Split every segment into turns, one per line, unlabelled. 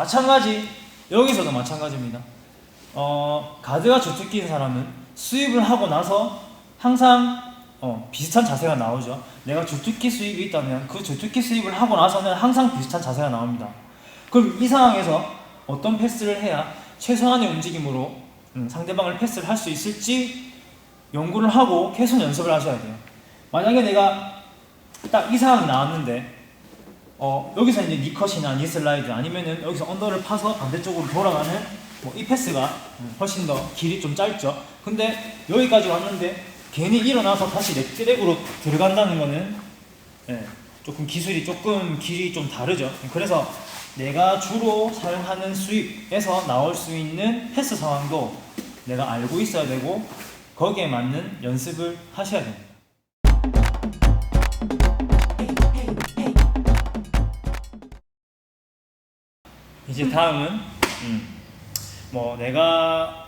마찬가지 여기서도 마찬가지입니다. 어, 가드가 주특기인 사람은 수입을 하고 나서 항상 어, 비슷한 자세가 나오죠. 내가 주특기 수입이 있다면 그 주특기 수입을 하고 나서는 항상 비슷한 자세가 나옵니다. 그럼 이 상황에서 어떤 패스를 해야 최소한의 움직임으로 음, 상대방을 패스를 할 수 있을지 연구를 하고 계속 연습을 하셔야 돼요. 만약에 내가 딱 이 상황이 나왔는데 어, 여기서 이제 니 컷이나 니 슬라이드 아니면은 여기서 언더를 파서 반대쪽으로 돌아가는 뭐 이 패스가 음, 훨씬 더 길이 좀 짧죠. 근데 여기까지 왔는데 괜히 일어나서 다시 넥드랙으로 들어간다는 거는 예, 조금 기술이 조금 길이 좀 다르죠. 그래서 내가 주로 사용하는 수입에서 나올 수 있는 패스 상황도 내가 알고 있어야 되고 거기에 맞는 연습을 하셔야 됩니다. 이제 다음은 음, 뭐 내가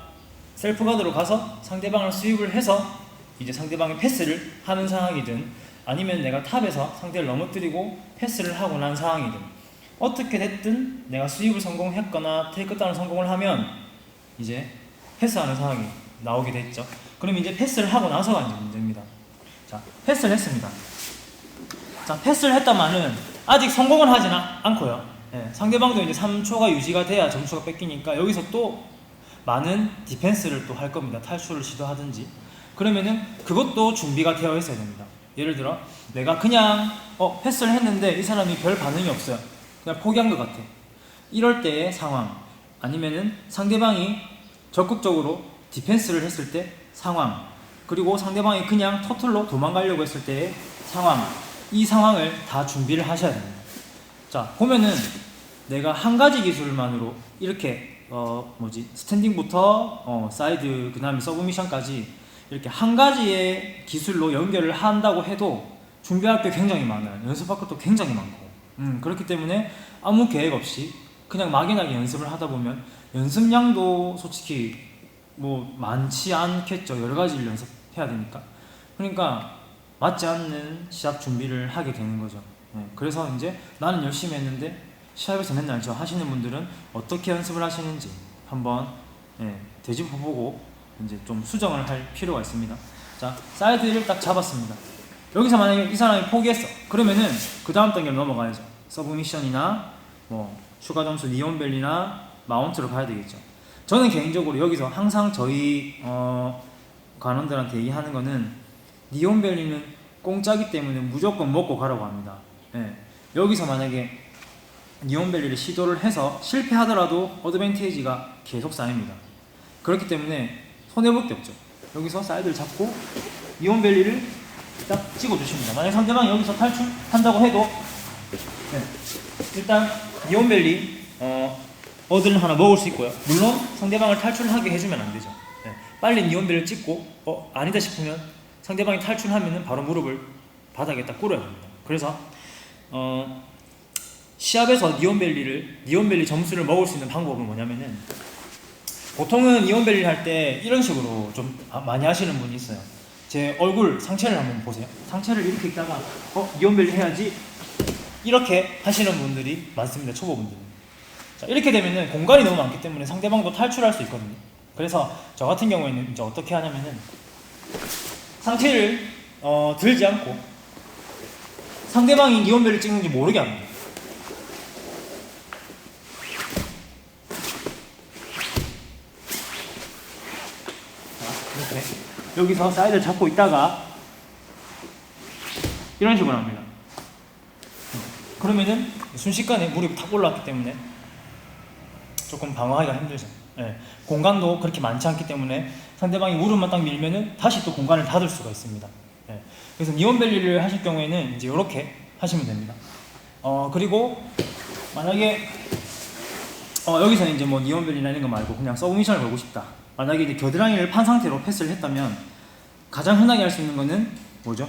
셀프 가드로 가서 상대방을 수입을 해서 이제 상대방의 패스를 하는 상황이든 아니면 내가 탑에서 상대를 넘어뜨리고 패스를 하고 난 상황이든 어떻게 됐든 내가 수입을 성공했거나 테이크다운을 성공을 하면 이제 패스하는 상황이 나오게 됐죠. 그럼 이제 패스를 하고 나서가 이제 문제입니다. 자, 패스를 했습니다. 자, 패스를 했다마는 아직 성공을 하지는 않고요. 예, 상대방도 이제 3초가 유지가 돼야 점수가 뺏기니까 여기서 또 많은 디펜스를 또 할 겁니다. 탈출을 시도하든지. 그러면은 그것도 준비가 되어 있어야 됩니다. 예를 들어 내가 그냥 어 패스를 했는데 이 사람이 별 반응이 없어요. 그냥 포기한 것 같아. 이럴 때의 상황 아니면은 상대방이 적극적으로 디펜스를 했을 때 상황 그리고 상대방이 그냥 터틀로 도망가려고 했을 때의 상황 이 상황을 다 준비를 하셔야 됩니다. 자 보면은 내가 한 가지 기술만으로 이렇게 어 뭐지 스탠딩부터 어 사이드 그다음에 서브미션까지 이렇게 한 가지의 기술로 연결을 한다고 해도 준비할 게 굉장히 많아요. 연습할 것도 굉장히 많고. 음 그렇기 때문에 아무 계획 없이 그냥 막연하게 연습을 하다 보면 연습량도 솔직히 뭐 많지 않겠죠. 여러 가지를 연습해야 되니까. 그러니까 맞지 않는 시합 준비를 하게 되는 거죠. 네, 그래서 이제 나는 열심히 했는데 시합에서 맨날 저 하시는 분들은 어떻게 연습을 하시는지 한번 예, 되짚어보고 이제 좀 수정을 할 필요가 있습니다. 자, 사이드를 딱 잡았습니다. 여기서 만약에 이 사람이 포기했어. 그러면은 그 다음 단계로 넘어가야죠. 서브미션이나 뭐 추가 점수 니온벨리나 마운트로 가야 되겠죠. 저는 개인적으로 여기서 항상 저희 어, 관원들한테 얘기하는 거는 니온벨리는 공짜기 때문에 무조건 먹고 가라고 합니다. 예. 여기서 만약에 니온벨리를 시도를 해서 실패하더라도 어드밴티지가 계속 쌓입니다. 그렇기 때문에 손해볼 게 없죠. 여기서 사이드를 잡고 니온벨리를 딱 찍어주십니다. 만약 상대방이 여기서 탈출한다고 해도 네. 일단 니온벨리 어, 어드를 하나 먹을 수 있고요. 물론 상대방을 탈출하게 해주면 안 되죠. 네. 빨리 니온벨리를 찍고 어 아니다 싶으면 상대방이 탈출하면은 바로 무릎을 바닥에 딱 꿇어야 됩니다. 그래서 어, 시합에서 니온벨리를 니온벨리 점수를 먹을 수 있는 방법은 뭐냐면은 보통은 니온벨리 할 때 이런 식으로 좀 아- 많이 하시는 분이 있어요. 제 얼굴 상체를 한번 보세요. 상체를 이렇게 있다가 어 니온벨리 해야지 이렇게 하시는 분들이 많습니다. 초보분들은. 자 이렇게 되면은 공간이 너무 많기 때문에 상대방도 탈출할 수 있거든요. 그래서 저 같은 경우에는 이제 어떻게 하냐면은 상체를 어, 들지 않고 상대방이 니온벨을 찍는지 모르게 합니다. 자, 이렇게 여기서 사이드를 잡고 있다가 이런 식으로 합니다. 그러면은 순식간에 무릎이 탁 올라왔기 때문에 조금 방어하기가 힘들죠. 예, 공간도 그렇게 많지 않기 때문에 상대방이 무릎만 딱 밀면은 다시 또 공간을 닫을 수가 있습니다. 예, 그래서 니온벨리를 하실 경우에는 이제 이렇게 하시면 됩니다. 어 그리고 만약에 어 여기서는 이제 뭐 니온벨리나 이런 거 말고 그냥 서브미션을 걸고 싶다. 만약에 이제 겨드랑이를 판 상태로 패스를 했다면 가장 흔하게 할 수 있는 거는 뭐죠?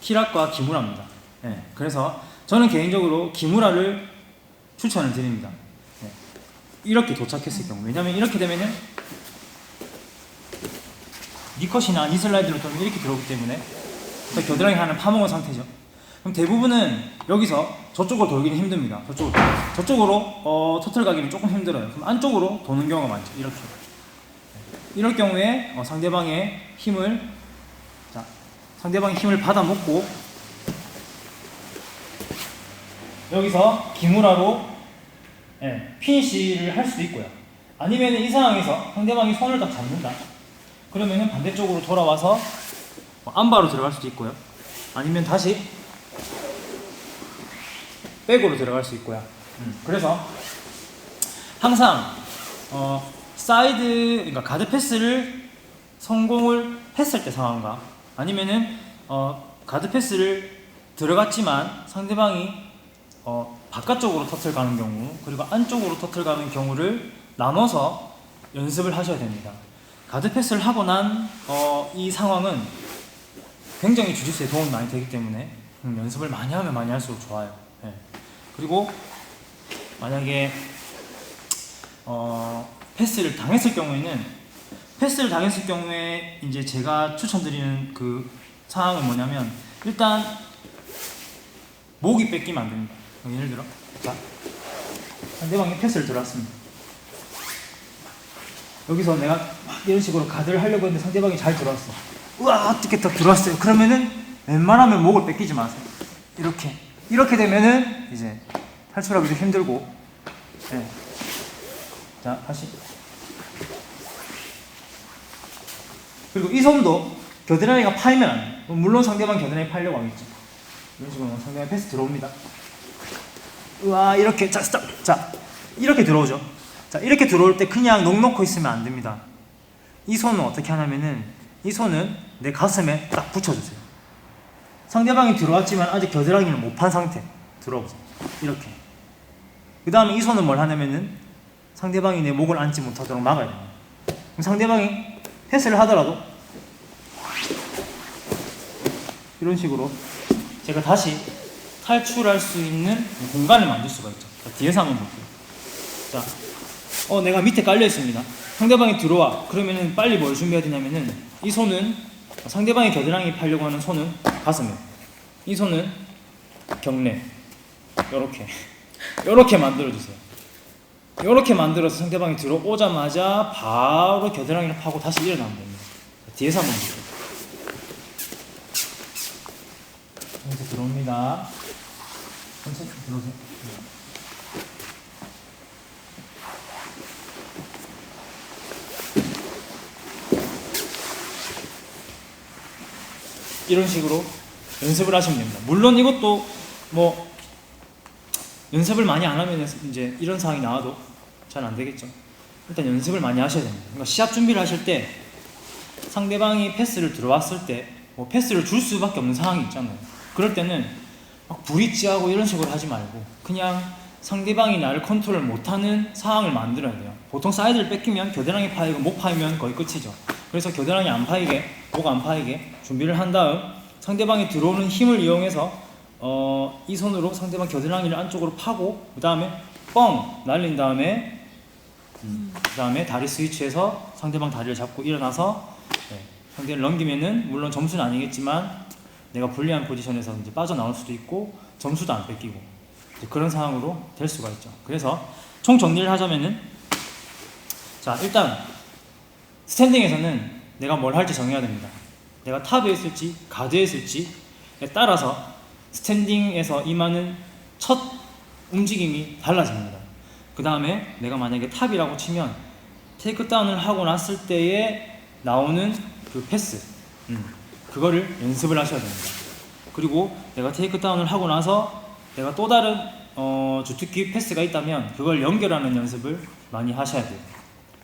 키락과 기무라입니다. 예, 그래서 저는 개인적으로 기무라를 추천을 드립니다. 예, 이렇게 도착했을 경우 왜냐면 이렇게 되면은 니컷이나 니슬라이드로 돌면 이렇게 들어오기 때문에 겨드랑이 하나 파먹은 상태죠. 그럼 대부분은 여기서 저쪽으로 돌기는 힘듭니다. 저쪽으로 저쪽으로 어, 터틀 가기는 조금 힘들어요. 그럼 안쪽으로 도는 경우가 많죠. 이렇게 이럴 경우에 어, 상대방의 힘을 자 상대방의 힘을 받아 먹고 여기서 기무라로 예, 피니시를 할 수도 있고요. 아니면 이 상황에서 상대방이 손을 딱 잡는다. 그러면은 반대쪽으로 돌아와서 뭐 안바로 들어갈 수도 있고요. 아니면 다시 백으로 들어갈 수 있고요. 음, 그래서 항상 어, 사이드 그러니까 가드 패스를 성공을 했을 때 상황과 아니면은 어, 가드 패스를 들어갔지만 상대방이 어, 바깥쪽으로 터틀 가는 경우 그리고 안쪽으로 터틀 가는 경우를 나눠서 연습을 하셔야 됩니다. 가드 패스를 하고 난이 상황은 굉장히 주짓수에 도움이 많이 되기 때문에 음, 연습을 많이 하면 많이 할수록 좋아요. 예. 그리고 만약에 어, 패스를 당했을 경우에는 패스를 당했을 경우에 이제 제가 추천드리는 그 상황은 뭐냐면 일단 목이 뺏기면 안 됩니다. 예를 들어 자 상대방이 패스를 들어왔습니다. 여기서 내가 막 이런 식으로 가드를 하려고 했는데 상대방이 잘 들어왔어. 우와 어떻게 더 들어왔어요. 그러면은 웬만하면 목을 뺏기지 마세요. 이렇게 이렇게 되면은 이제 탈출하기도 힘들고. 예. 자 다시. 그리고 이 손도 겨드랑이가 파이면 안 돼. 물론 상대방 겨드랑이 파이려고 하겠죠. 이런 식으로 상대방 패스 들어옵니다. 우와 이렇게 자 스탑 자 이렇게 들어오죠. 자 이렇게 들어올 때 그냥 넋 놓고 있으면 안 됩니다. 이 손은 어떻게 하냐면은 이 손은 내 가슴에 딱 붙여주세요. 상대방이 들어왔지만 아직 겨드랑이를 못 판 상태 들어보세요. 이렇게. 그 다음에 이 손은 뭘 하냐면은 상대방이 내 목을 안지 못하도록 막아야 됩니다. 그럼 상대방이 패스를 하더라도 이런 식으로 제가 다시 탈출할 수 있는 공간을 만들 수가 있죠. 자, 뒤에서 한번 볼게요. 자, 어 내가 밑에 깔려 있습니다. 상대방이 들어와. 그러면은 빨리 뭘 준비해야 되냐면은 이 손은 상대방이 겨드랑이 팔려고 하는 손은 가슴에, 이 손은 경례. 요렇게, 요렇게 만들어 주세요. 요렇게 만들어서 상대방이 들어오자마자 바로 겨드랑이를 파고 다시 일어나면 됩니다. 뒤에서 한번 볼게요. 여기서 들어옵니다. 천천히 들어오세요. 이런 식으로 연습을 하시면 됩니다. 물론 이것도 뭐 연습을 많이 안 하면 이제 이런 상황이 나와도 잘 안 되겠죠. 일단 연습을 많이 하셔야 됩니다. 그러니까 시합 준비를 하실 때 상대방이 패스를 들어왔을 때 뭐 패스를 줄 수밖에 없는 상황이 있잖아요. 그럴 때는 막 브릿지하고 이런 식으로 하지 말고 그냥 상대방이 나를 컨트롤 못하는 상황을 만들어야 돼요. 보통 사이드를 뺏기면 겨드랑이 파이고 목 파이면 거의 끝이죠. 그래서 겨드랑이 안 파이게, 목 안 파이게 준비를 한 다음 상대방이 들어오는 힘을 이용해서 어, 이 손으로 상대방 겨드랑이를 안쪽으로 파고 그 다음에 뻥 날린 다음에 음, 그 다음에 다리 스위치해서 상대방 다리를 잡고 일어나서 네, 상대를 넘기면은 물론 점수는 아니겠지만 내가 불리한 포지션에서 이제 빠져나올 수도 있고 점수도 안 뺏기고 그런 상황으로 될 수가 있죠. 그래서 총 정리를 하자면은 자 일단 스탠딩에서는 내가 뭘 할지 정해야 됩니다. 내가 탑에 있을지 가드에 있을지에 따라서 스탠딩에서 임하는 첫 움직임이 달라집니다. 그 다음에 내가 만약에 탑이라고 치면 테이크다운을 하고 났을 때에 나오는 그 패스 음, 그거를 연습을 하셔야 됩니다. 그리고 내가 테이크다운을 하고 나서 내가 또 다른 어, 주특기 패스가 있다면 그걸 연결하는 연습을 많이 하셔야 돼요.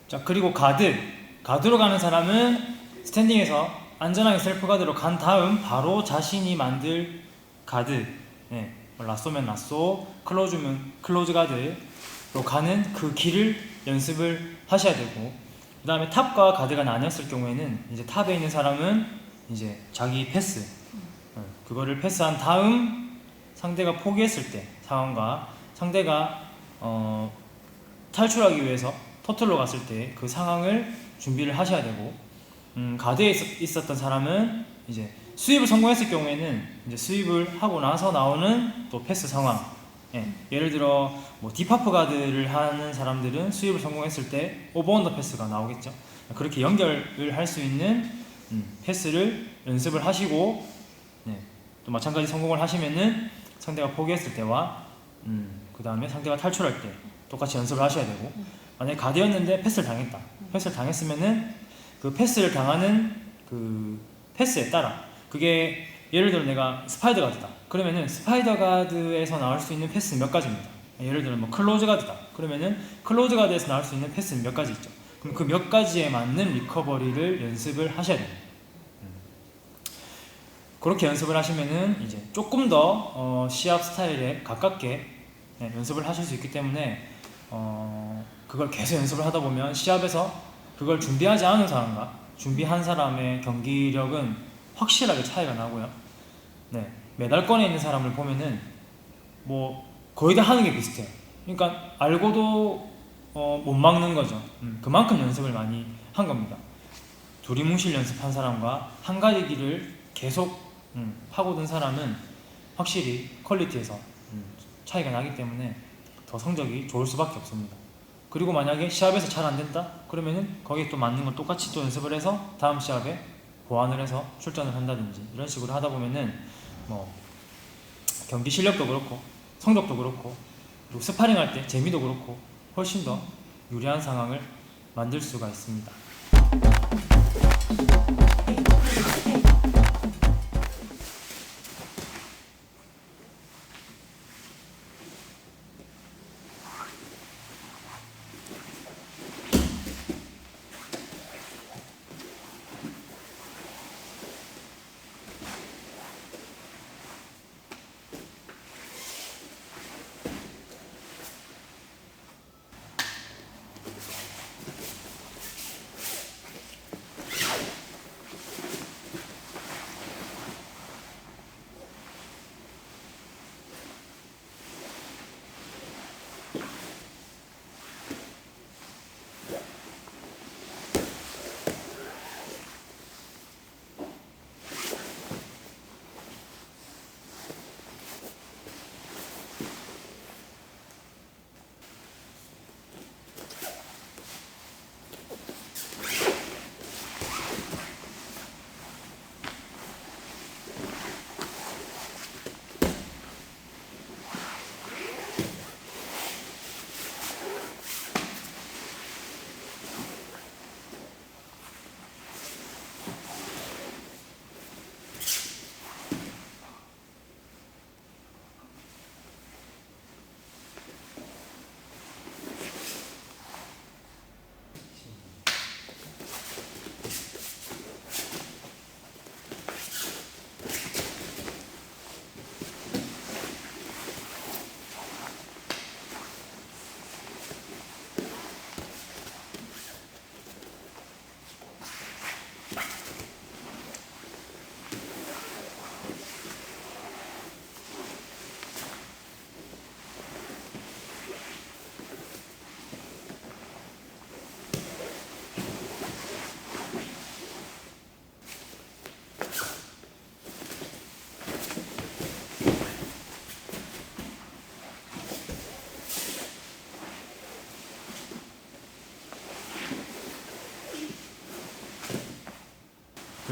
자 그리고 가드 가드로 가는 사람은 스탠딩에서 안전하게 셀프 가드로 간 다음 바로 자신이 만들 가드 예, 뭐 라쏘면 라쏘 클로즈면 클로즈 가드 로 가는 그 길을 연습을 하셔야 되고 그 다음에 탑과 가드가 나뉘었을 경우에는 이제 탑에 있는 사람은 이제 자기 패스 어, 그거를 패스한 다음 상대가 포기했을 때 상황과 상대가 어, 탈출하기 위해서 터틀로 갔을 때 그 상황을 준비를 하셔야 되고 음, 가드에 있, 있었던 사람은 이제 수입을 성공했을 경우에는 이제 수입을 하고 나서 나오는 또 패스 상황. 예, 예를 들어 뭐 디파프 가드를 하는 사람들은 수입을 성공했을 때 오버언더 패스가 나오겠죠. 그렇게 연결을 할 수 있는 음, 패스를 연습을 하시고 네, 또 마찬가지 성공을 하시면은 상대가 포기했을 때와 음, 그 다음에 상대가 탈출할 때 똑같이 연습을 하셔야 되고 만약에 가드였는데 패스를 당했다. 패스를 당했으면은 그 패스를 당하는 그 패스에 따라 그게 예를 들어 내가 스파이더 가드다. 그러면은 스파이더 가드에서 나올 수 있는 패스는 몇 가지입니다. 예를 들어 뭐 클로즈 가드다. 그러면은 클로즈 가드에서 나올 수 있는 패스는 몇 가지 있죠. 그럼 그 몇 가지에 맞는 리커버리를 연습을 하셔야 돼요. 음. 그렇게 연습을 하시면은 이제 조금 더 어, 시합 스타일에 가깝게 네, 연습을 하실 수 있기 때문에 어, 그걸 계속 연습을 하다 보면 시합에서 그걸 준비하지 않은 사람과 준비한 사람의 경기력은 확실하게 차이가 나고요. 네, 메달권에 있는 사람을 보면은 뭐 거의 다 하는 게 비슷해요. 그러니까 알고도 어, 못 막는 거죠. 음, 그만큼 연습을 많이 한 겁니다. 두리뭉실 연습한 사람과 한 가지 길을 계속 음, 파고든 사람은 확실히 퀄리티에서 음, 차이가 나기 때문에 더 성적이 좋을 수밖에 없습니다. 그리고 만약에 시합에서 잘 안 된다? 그러면은 거기에 또 맞는 걸 똑같이 또 연습을 해서 다음 시합에 보완을 해서 출전을 한다든지 이런 식으로 하다 보면은 뭐 경기 실력도 그렇고 성적도 그렇고 그리고 스파링 할 때 재미도 그렇고 훨씬 더 유리한 상황을 만들 수가 있습니다.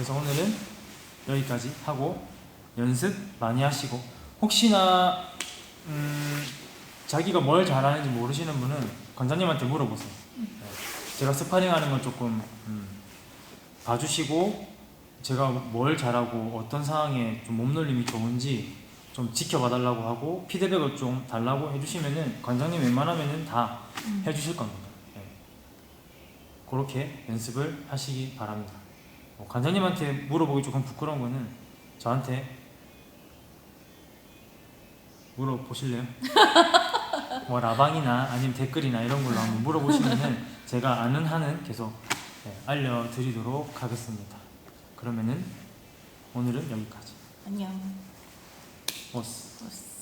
그래서 오늘은 여기까지 하고 연습 많이 하시고 혹시나 음, 자기가 뭘 잘하는지 모르시는 분은 관장님한테 물어보세요. 네. 제가 스파링하는 걸 조금 음, 봐주시고 제가 뭘 잘하고 어떤 상황에 좀 몸놀림이 좋은지 좀 지켜봐 달라고 하고 피드백을 좀 달라고 해주시면은 관장님 웬만하면은 다 해주실 겁니다. 네. 그렇게 연습을 하시기 바랍니다. 뭐 관장님한테 물어보기 조금 부끄러운 거는 저한테 물어보실래요? 뭐 라방이나 아니면 댓글이나 이런 걸로 한번 물어보시면은 제가 아는 한은 계속 네, 알려드리도록 하겠습니다. 그러면은 오늘은 여기까지.
안녕.
오스.
오스.